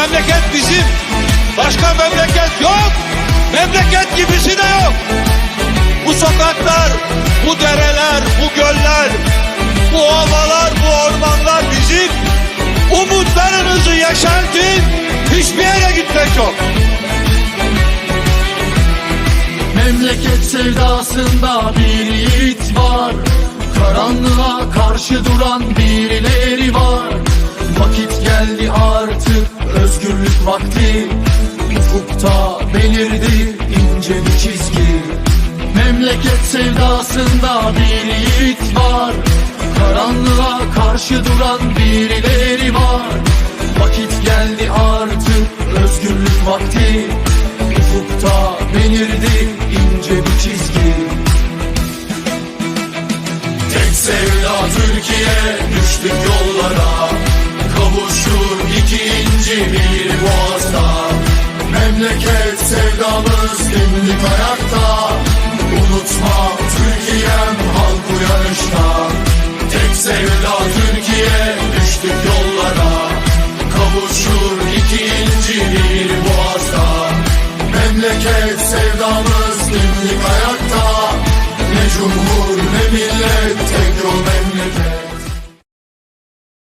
memleket bizim. Başka memleket yok. Memleket gibisi de yok. Bu sokaklar, bu dereler, bu göller, bu ovalar, bu ormanlar bizim. Umutlarınızı yaşartın. Hiçbir yere gitmek yok. Memleket sevdasında bir yiğit var Karanlığa karşı duran birileri var vakti Ufukta belirdi ince bir çizgi. Memleket sevdasında bir yiğit var. Karanlığa karşı duran birileri var. Vakit geldi artık özgürlük vakti. Ufukta belirdi ince bir çizgi. Tek sevda Türkiye düştük yollara boğazda. Memleket sevdamız dimdik ayakta. Unutma Türkiye'm halk uyanışta Tek sevda Türkiye düştük yollara. Kavuşur iki inci bir boğazda. Memleket sevdamız dimdik ayakta